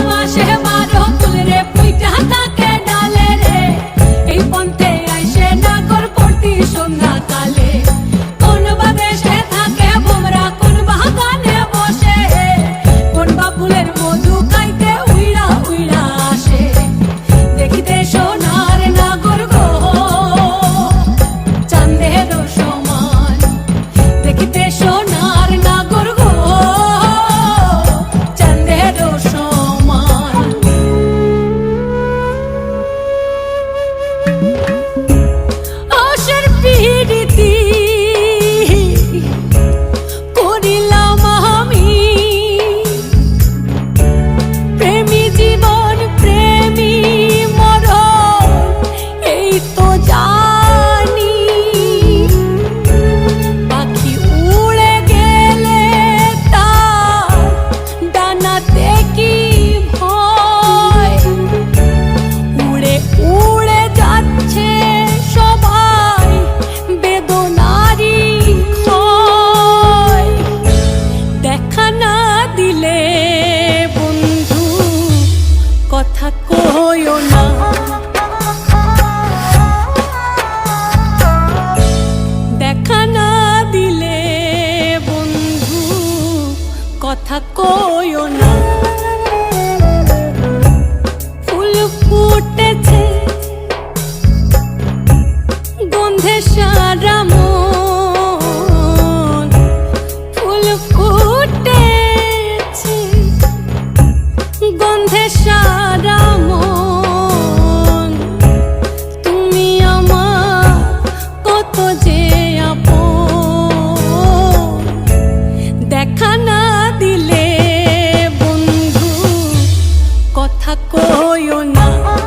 I'm Allah Shahbaz. কইও না। ফুল ফুটেছে গন্ধে সারা গন্ধে সারা তুমি আমার কত যে থাকো না